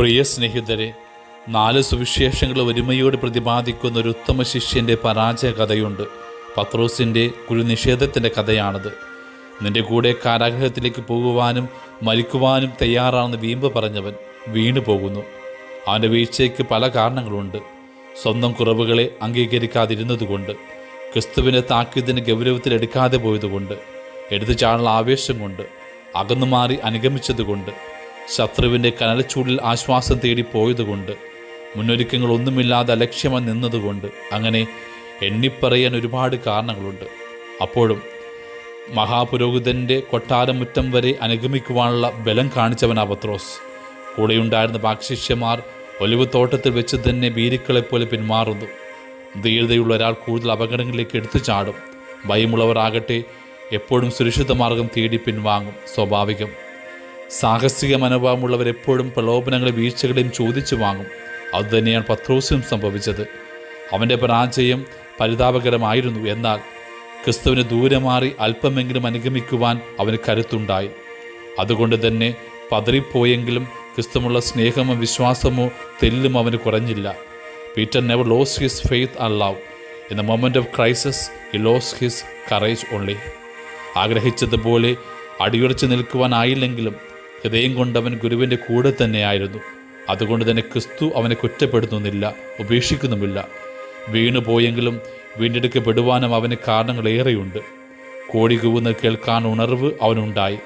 പ്രിയ സ്നേഹിതരെ നാല് സുവിശേഷങ്ങൾ ഒരുമയോട് പ്രതിപാദിക്കുന്ന ഒരു ഉത്തമ ശിഷ്യന്റെ പരാജയ കഥയുണ്ട്. പത്രോസിന്റെ കുരുനിഷേധത്തിന്റെ കഥയാണത്. നിന്റെ കൂടെ കാരാഗ്രഹത്തിലേക്ക് പോകുവാനും മരിക്കുവാനും തയ്യാറാണെന്ന് വീമ്പ് പറഞ്ഞവൻ വീണു പോകുന്നു. അവന്റെ വീഴ്ചയ്ക്ക് പല കാരണങ്ങളുണ്ട്. സ്വന്തം കുറവുകളെ അംഗീകരിക്കാതിരുന്നതുകൊണ്ട് ക്രിസ്തുവിനെ താക്കീതിന് ഗൗരവത്തിലെടുക്കാതെ പോയതുകൊണ്ട് എടുത്തു ചാടുള്ള ആവേശം കൊണ്ട് അകന്നു മാറി അനുഗമിച്ചതുകൊണ്ട് ശത്രുവിന്റെ കനലച്ചൂടിൽ ആശ്വാസം തേടി പോയതുകൊണ്ട് മുന്നൊരുക്കങ്ങളൊന്നുമില്ലാതെ അലക്ഷ്യമായി നിന്നതുകൊണ്ട് അങ്ങനെ എണ്ണിപ്പറയാൻ ഒരുപാട് കാരണങ്ങളുണ്ട്. അപ്പോഴും മഹാപുരോഹിതന്റെ കൊട്ടാരമുറ്റം വരെ അനുഗമിക്കുവാനുള്ള ബലം കാണിച്ചവനാ പത്രോസ്. കൂടെയുണ്ടായിരുന്ന ഒലിവ് തോട്ടത്തിൽ വെച്ച് തന്നെ ബീരിക്കളെപ്പോലെ പിന്മാറുന്നു. ധീരതയുള്ള ഒരാൾ കൂടുതൽ അപകടങ്ങളിലേക്ക് എടുത്തു ചാടും ഭയമുള്ളവരാകട്ടെ എപ്പോഴും സുരക്ഷിത മാർഗം തേടി പിൻവാങ്ങും. സ്വാഭാവികം സാഹസിക മനോഭാവമുള്ളവർ എപ്പോഴും പ്രലോഭനങ്ങളെ വീഴ്ചകളെയും ചോദിച്ചു വാങ്ങും. അതുതന്നെയാണ് പത്രോസിനും സംഭവിച്ചത്. അവന്റെ പരാജയം പരിതാപകരമായിരുന്നു. എന്നാൽ ക്രിസ്തുവിന് ദൂരെ മാറി അല്പമെങ്കിലും അനുഗമിക്കുവാൻ അവന് കരുത്തുണ്ടായി. അതുകൊണ്ട് തന്നെ പതറിപ്പോയെങ്കിലും ക്രിസ്തുമുള്ള സ്നേഹമോ വിശ്വാസമോ തെല്ലും അവന് കുറഞ്ഞില്ല. Peter never lose his faith and love. In the moment of crisis he lose his courage only. ആഗ്രഹിച്ചതുപോലെ അടിയുറച്ച് നിൽക്കുവാനായില്ലെങ്കിലും ഹൃദയം കൊണ്ടവൻ ഗുരുവിന്റെ കൂടെ തന്നെയായിരുന്നു അതുകൊണ്ട് തന്നെ ക്രിസ്തു അവനെ കുറ്റപ്പെടുത്തുന്നില്ല ഉപേക്ഷിക്കുന്നുമില്ല. വീണുപോയെങ്കിലും വീണ്ടെടുക്കപ്പെടുവാനും അവന് കാരണങ്ങളേറെയുണ്ട് കോടി കൂവുന്ന കേൾക്കാൻ ഉണർവ് അവനുണ്ടായി.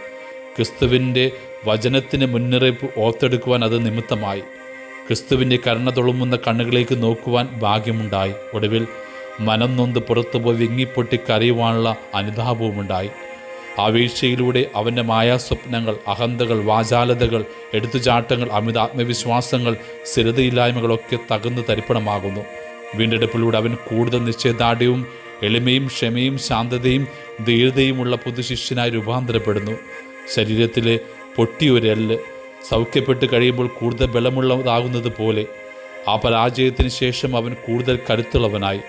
ക്രിസ്തുവിന്റെ വചനത്തിന് മുന്നറിയിപ്പ് ഓർത്തെടുക്കുവാൻ അത് നിമിത്തമായി. ക്രിസ്തുവിന്റെ കരുണ തുളുമ്പുന്ന കണ്ണുകളിലേക്ക് നോക്കുവാൻ ഭാഗ്യമുണ്ടായി. ഒടുവിൽ മനം നൊന്ത് പുറത്തുപോയി വിങ്ങിപ്പൊട്ടി കരയുവാനുള്ള അനുതാപവുമുണ്ടായി. ആ വീഴ്ചയിലൂടെ അവന്റെ മായാസ്വപ്നങ്ങൾ അഹന്തകൾ വാചാലതകൾ എടുത്തുചാട്ടങ്ങൾ അമിത ആത്മവിശ്വാസങ്ങൾ സ്ഥിരതയില്ലായ്മകളൊക്കെ തകർന്ന് തരിപ്പണമാകുന്നു. വീണ്ടെടുപ്പിലൂടെ അവൻ കൂടുതൽ നിശ്ചയദാർഢ്യവും എളിമയും ക്ഷമയും ശാന്തതയും ധീരതയുമുള്ള പുതുശിഷ്യനായി രൂപാന്തരപ്പെടുന്നു. ശരീരത്തിലെ പൊട്ടിയൊരല്ല് സൗഖ്യപ്പെട്ട് കഴിയുമ്പോൾ കൂടുതൽ ബലമുള്ളതാകുന്നത് പോലെ ആ പരാജയത്തിന് ശേഷം അവൻ കൂടുതൽ കരുത്തുള്ളവനായി.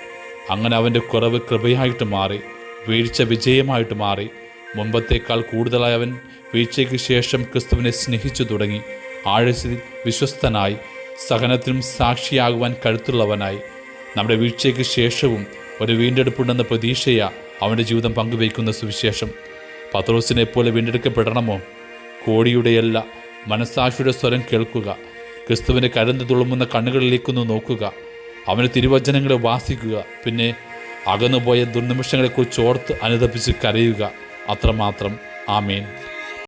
അങ്ങനെ അവന്റെ കുറവ് കൃപയായിട്ട് മാറി വീഴ്ച വിജയമായിട്ട് മാറി. മുമ്പത്തേക്കാൾ കൂടുതലായി അവൻ വീഴ്ചയ്ക്ക് ശേഷം ക്രിസ്തുവിനെ സ്നേഹിച്ചു തുടങ്ങി. ആഴത്തിൽ വിശ്വസ്തനായി സഹനത്തിനും സാക്ഷിയാകുവാൻ കരുത്തുള്ളവനായി. നമ്മുടെ വീഴ്ചയ്ക്ക് ശേഷവും ഒരു വീണ്ടെടുപ്പുണ്ടെന്ന പ്രതീക്ഷയാ അവന്റെ ജീവിതം പങ്കുവയ്ക്കുന്ന സുവിശേഷം. പത്രോസിനെ പോലെ വീണ്ടെടുക്കപ്പെടണമോ? കോടിയുടെയല്ല മനസ്സാക്ഷിയുടെ സ്വരം കേൾക്കുക. ക്രിസ്തുവിന്റെ കരുന്ന് തുളുമുന്ന കണ്ണുകളിലേക്കൊന്ന് നോക്കുക. അവന് തിരുവചനങ്ങളെ വാസിക്കുക. പിന്നെ അകന്നുപോയ ദുർനിമിഷങ്ങളെക്കുറിച്ച് ഓർത്ത് അനുദപിച്ച് കരയുക. അത്രമാത്രം. ആമേൻ.